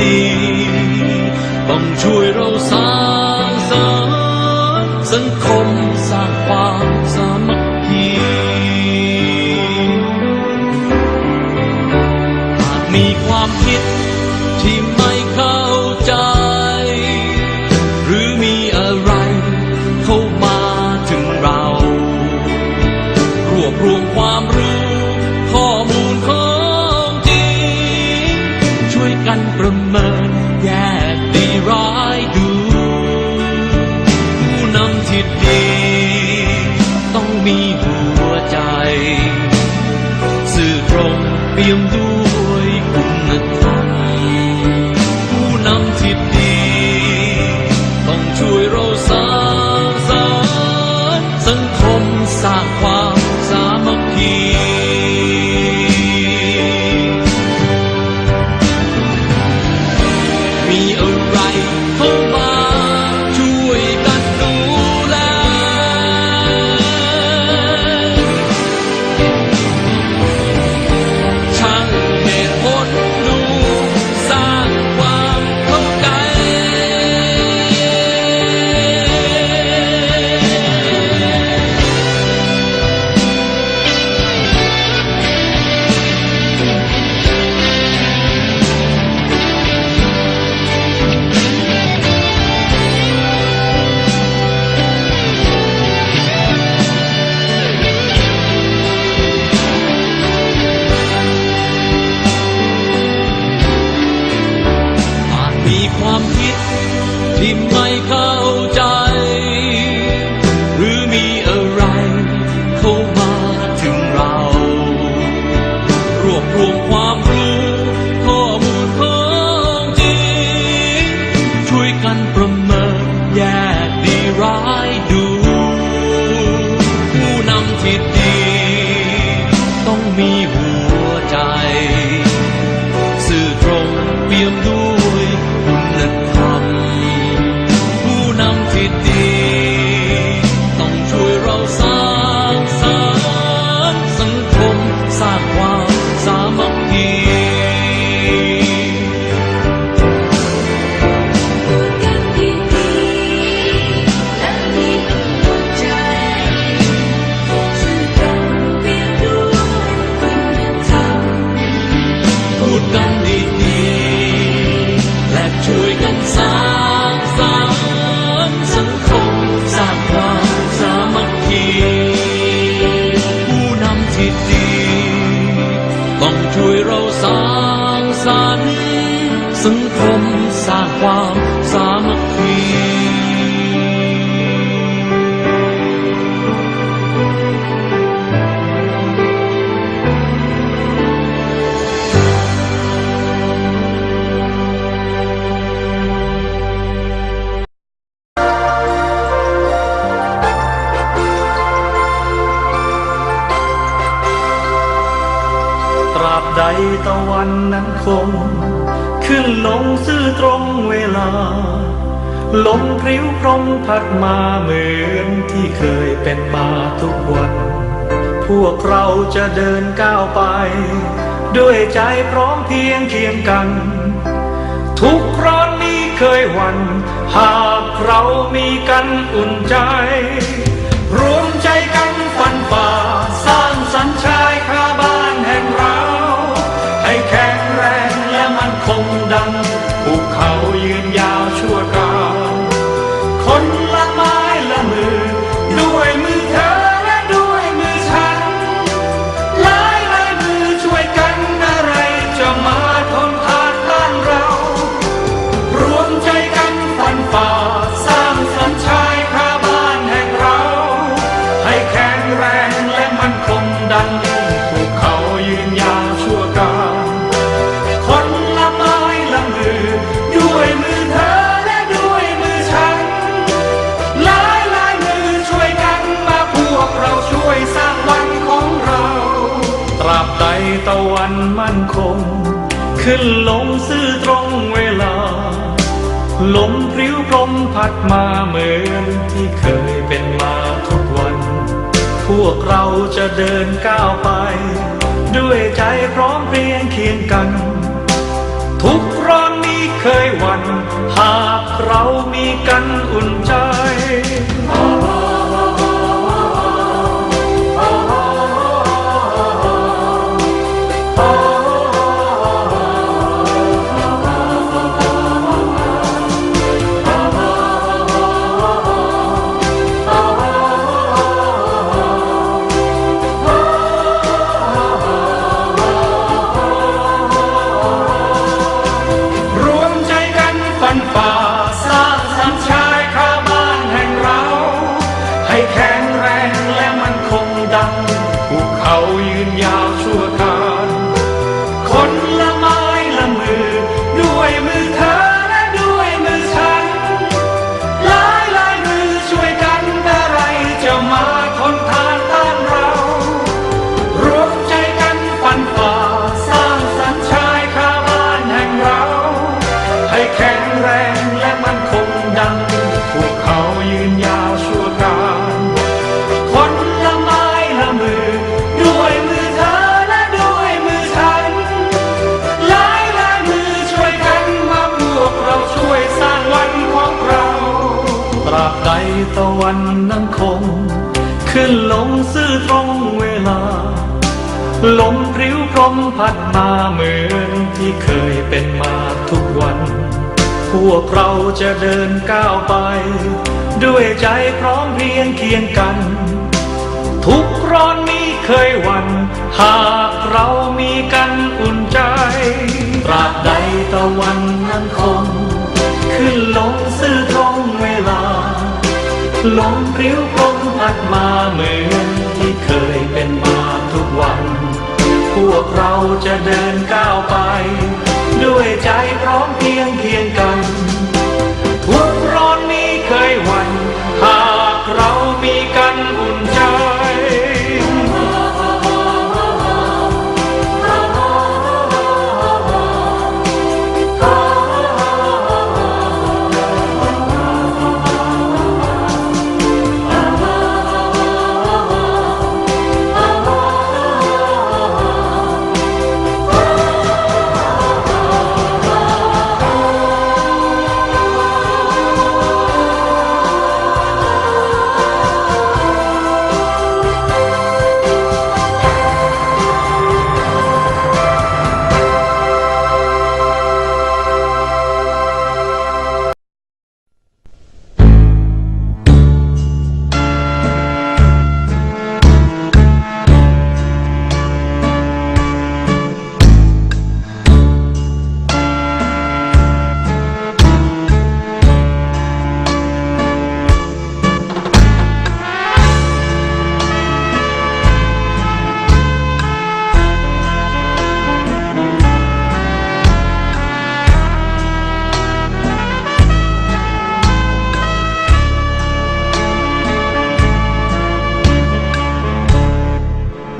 ดี ต้องช่วยเราสร้า be a blue สังคมสร้างความสามัคคี ลมพริ้วพรมพัดมาเหมือนที่เคยเป็นมาทุกวัน พวกเราจะเดินก้าวไป ด้วยใจพร้อมเพียงเคียงกัน ทุกร้อนี้เคยวัน หากเรามีกันอุ่นใจ รวมใจกันฟันฝ่าสร้างสรรค์ชายค่า ขึ้นลงซื่อตรงเวลา ลมพริ้วพรมพัดมาเหมือนที่เคยเป็นมาทุกวัน พวกเราจะเดินก้าวไป ด้วยใจพร้อมเพรียงเคียงกัน ทุกร้อนนี้เคยวัน หากเรามีกันอุ่นใจันนั้นคง ขึ้นลงซื่อตรงเวลา ลมพริ้วพรมพัดมาเหมือนที่เคยเป็นมาทุกวัน พวกเราจะเดินก้าวไป ด้วยใจพร้อมเพรียงเคียงกัน ทุกร้อนนี้เคยวัน หากเรามีกันอุ่นใจตราบใดตะวันนั้นคง ขึ้น ลมพริ้วพรมพัดมาเหมือนที่เคยเป็นมาทุกวัน พวกเราจะเดินก้าวไป ด้วยใจพร้อมเพียงเพียงกันทุกร้อนนี้เคยหวัน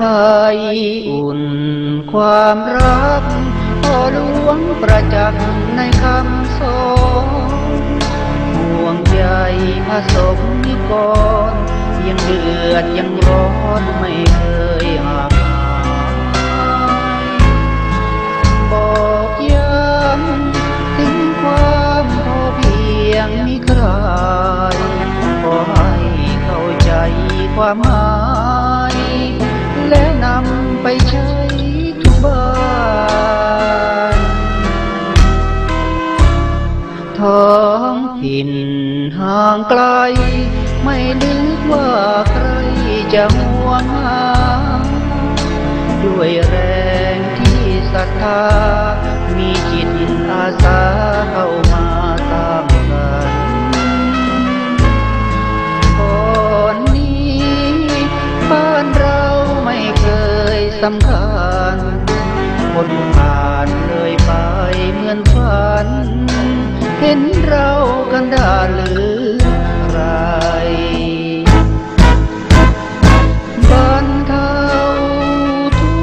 ให้อุ่นความรักพอหลวงประจักษ์ในคำสอนห่วงใยผสมนิกรยังเดือดยังร้อนไม่เคยห่างบอกย้ำถึงความพอเพียงมิใครขอให้เข้าใจความหมาย และนำไปใช้ทุกบ้านท้องถิ่นห่างไกล ไม่นึกว่าใครจะห่วงหา ด้วยแรงที่ศรัทธา มีจิตอาสาเข้ามา สำคัญ คนผ่านเลยไปเหมือนฝัน เห็นเรากันดาหรือใครบ้านเขาทุ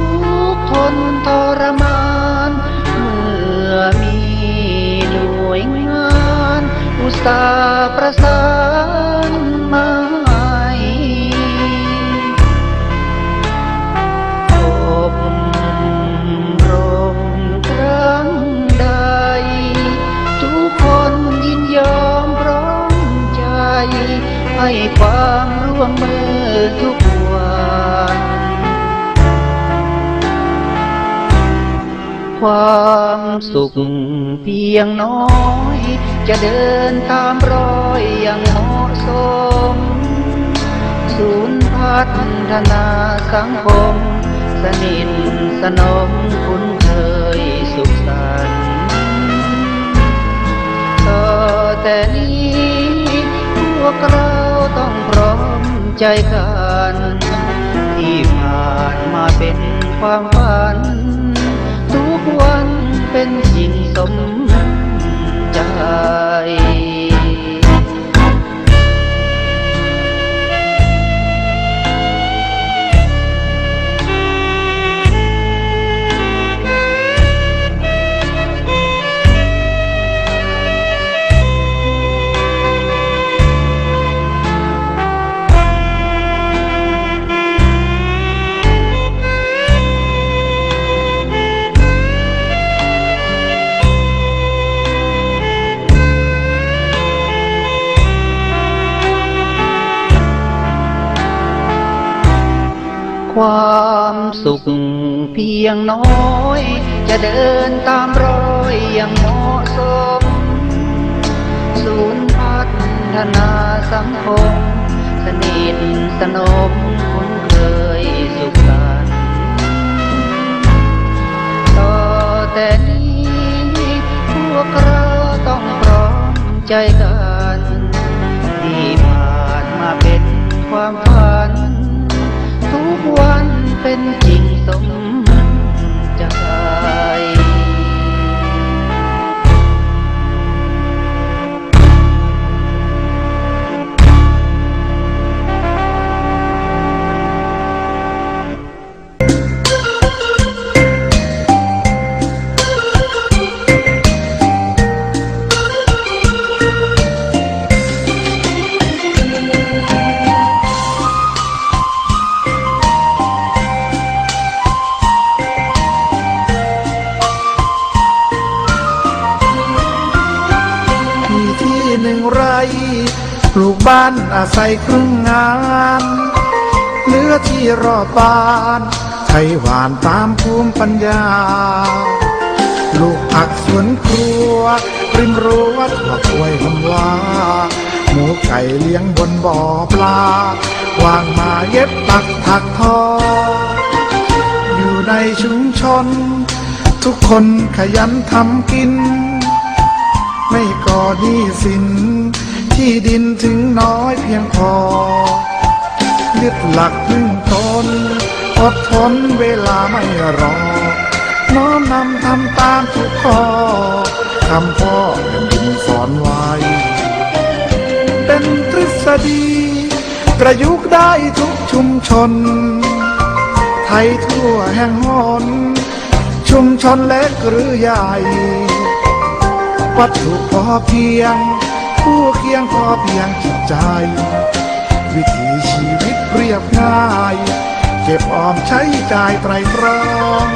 กทนทรมาน เมื่อมีหน่วยงานอุตสาห ความสุขเพียงน้อย จะเดินตามรอยอย่างเหมาะสม ศูนย์พัฒนาสังคม สนิทสนมคุ้นเคยสุขสันต์ต่อแต่นี้พวกเราต้องพร้อมใจกัน ที่ผ่านมาเป็นความฝันทุกวัน เป็นหญิงสมใจ ความสุขเพียงน้อย จะเดินตามรอยอย่างเหมาะสม ศูนย์พัฒนาสังคม สนิทสนมคุ้นเคยสุขสันต่อแต่นี้พวกเราต้องพร้อมใจกัน ที่ผ่านมาเป็นความฝัน เป็นจริงตรง ครึ่งงานเหลือที่รอบบานไทยหวานตามภูมิปัญญา ลูกผักสวนครัว ริมรั้วถั่วกล้วยหำวาหมูไก่เลี้ยงบนบ่อปลา วางมาเย็บปักถักทอ อยู่ในชุมชน ทุกคนขยันทำกิน ไม่ก่อหนี้สิน ที่ดินถึงน้อยเพียงพอ ยึดหลักพึ่งตน อดทนเวลาไม่รอ น้อมนำทำตามทุกข้อคำพ่อแผ่นดินสอนไว้ เป็นทฤษฎี ประยุกต์ได้ทุกชุมชน ไทยทั่วแห่งหนชุมชนเล็กหรือใหญ่ วัตถุพอเพียง ผู้เคียงพอเพียงจิตใจ วิถีชีวิตเรียบง่าย เก็บออมใช้จ่ายไตรตรอง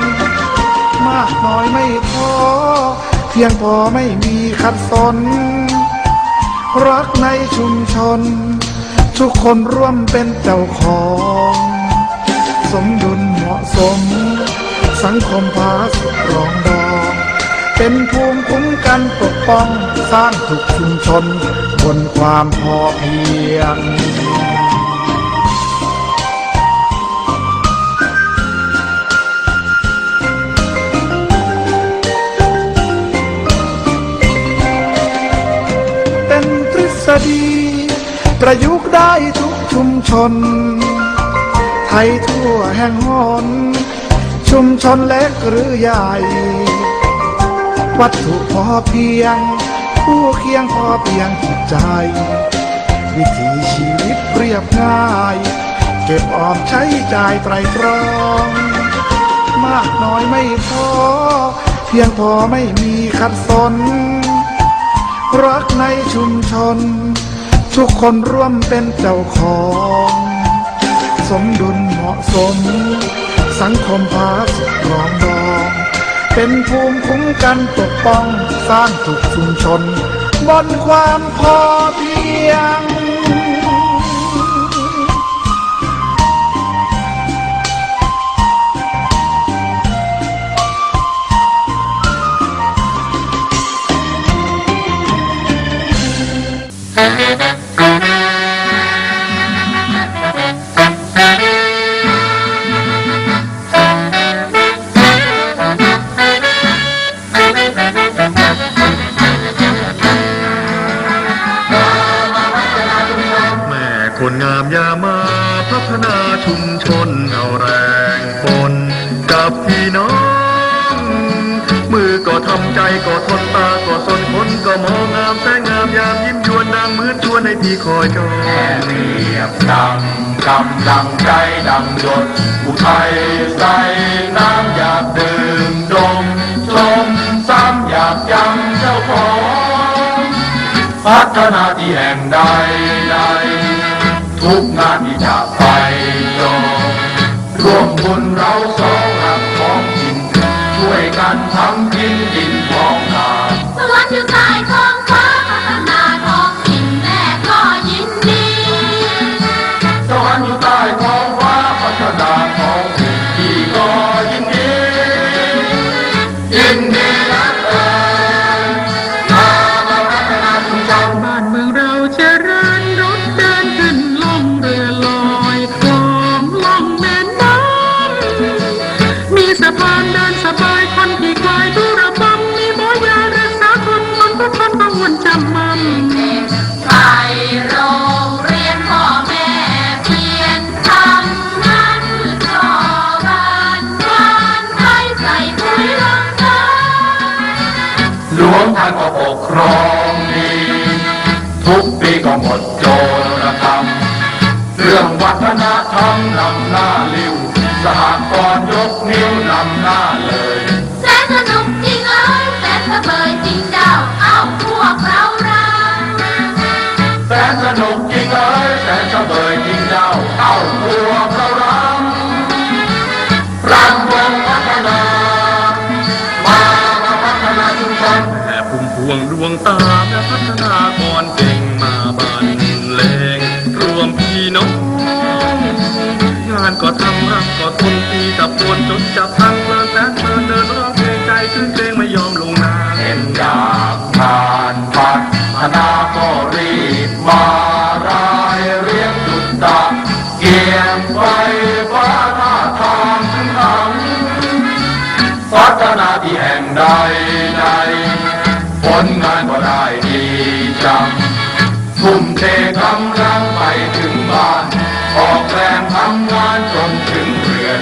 มากน้อยไม่พอ เพียงพอไม่มีขัดสน รักในชุมชน ทุกคนร่วมเป็นเจ้าของ สมดุลเหมาะสม สังคมพาสุรองดอง เป็นภูมิคุ้มกันปกป้อง สร้างทุกชุมชน บนความพอเพียงเป็นทฤษฎีประยุกต์ได้ทุกชุมชน ไทยทั่วแห่งหน ชุมชนเล็กหรือใหญ่ วัตถุพอเพียง ผู้เคียงพอเพียงจิตใจ วิถีชีวิตเรียบง่าย เก็บออมใช้จ่ายไตรตรอง มากน้อยไม่พอ เพียงพอไม่มีขัดสน รักในชุมชน ทุกคนร่วมเป็นเจ้าของ สมดุลเหมาะสม สังคมพาสุขรองดอง เป็นภูมิคุ้มกันปกป้องสร้างถุกชุมชน บนความพอเพียง ใจดังหยดอุทัยใส่น้ำอยากดื่มดมชมซ้ำอยากยำเจ้าของพัฒนาที่แห่งใดใดทุกงานที่จะไปจงร่วมบุญเราส รองดี ทุกปีก็หมดโจรกรรม เรื่องวัฒนธรรมนำหน้าลิ้ว สหกรณ์ยกนิ้วนำหน้าเลย แสนสนุกจริงเอ้ยแสนสะเบยจริงเจ้า เอาพวกเราเราแสนสนุกจริงเอ้ยแสนสะเบยจริงเจ้า เอาพวกเรารำรำวงพัฒนามามาพัฒนาชุมชน แผ่พุ่มพวงดวง ตามและพัฒนากรเก่งมาบันเลงรวมพี่น้อง งานก็ทำรักก็ทนตีกับปวนจนจับพัง ทุ่มเทกำลังไปถึงบ้าน ออกแรงทำงานจนถึงเรือน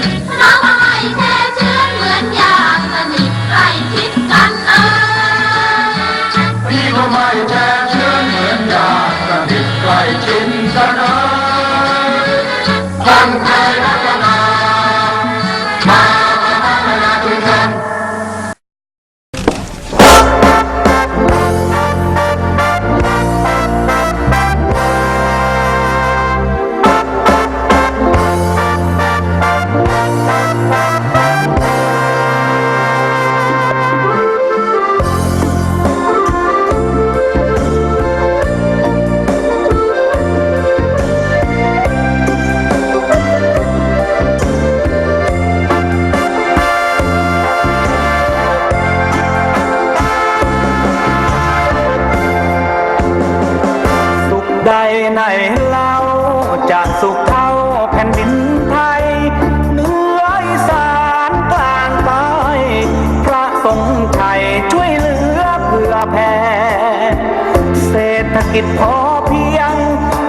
กิจพอเพียง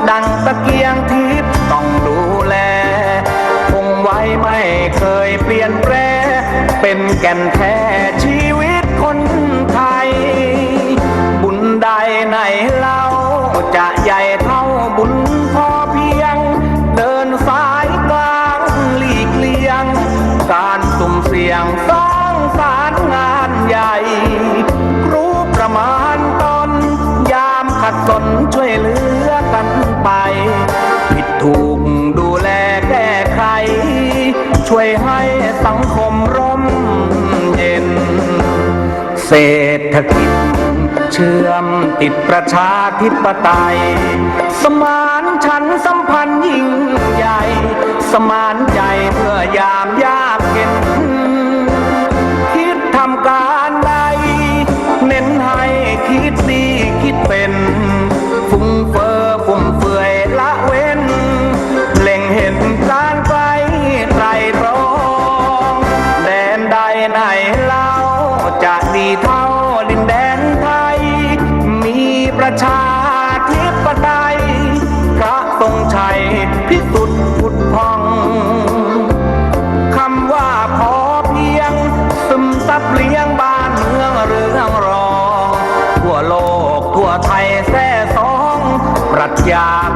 ดังตะเกียงทิพย์ต้องดูแล คงไว้ไม่เคยเปลี่ยนแปร เป็นแก่นแท้ชีวิตคนไทย บุญใดในเล่าจะใหญ่เท่าบุญพอเพียง เดินสายกลางหลีกเลี่ยง การสุ่มเสี่ยงสร้างสารงานใหญ่ รู้ประมาณ สนช่วยเหลือกันไป ผิดถูกดูแลแก้ไข ช่วยให้สังคมร่มเย็น เศรษฐกิจเชื่อมติดประชาธิปไตย สมานฉันสัมพันธ์ยิ่งใหญ่ สมานใจเพื่อยามยา Yeah.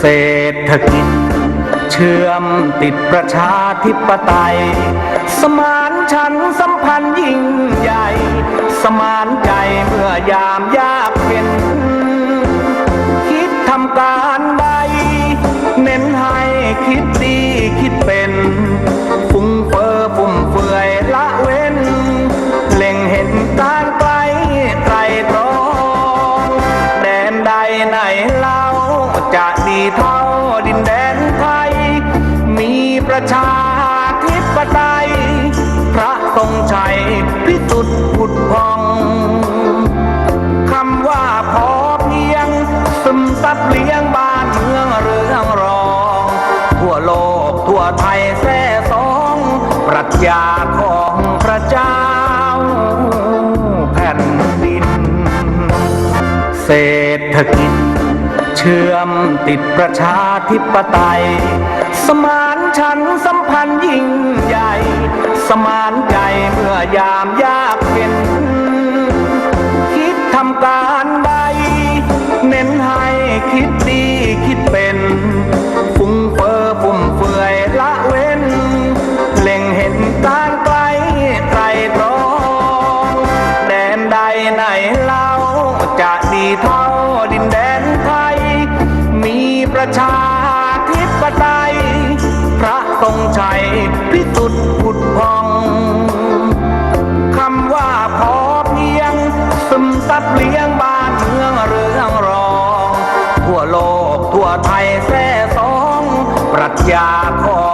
เศรษฐกิจ เชื่อมติดประชาธิปไตย สมานฉันสัมพันธ์ยิ่งใหญ่ สมานใจเมื่อยามยากเป็น เชื่อมติดประชาธิปไตย สมานฉันสัมพันธ์ยิ่งใหญ่ สมานใจเมื่อยามยาก อย่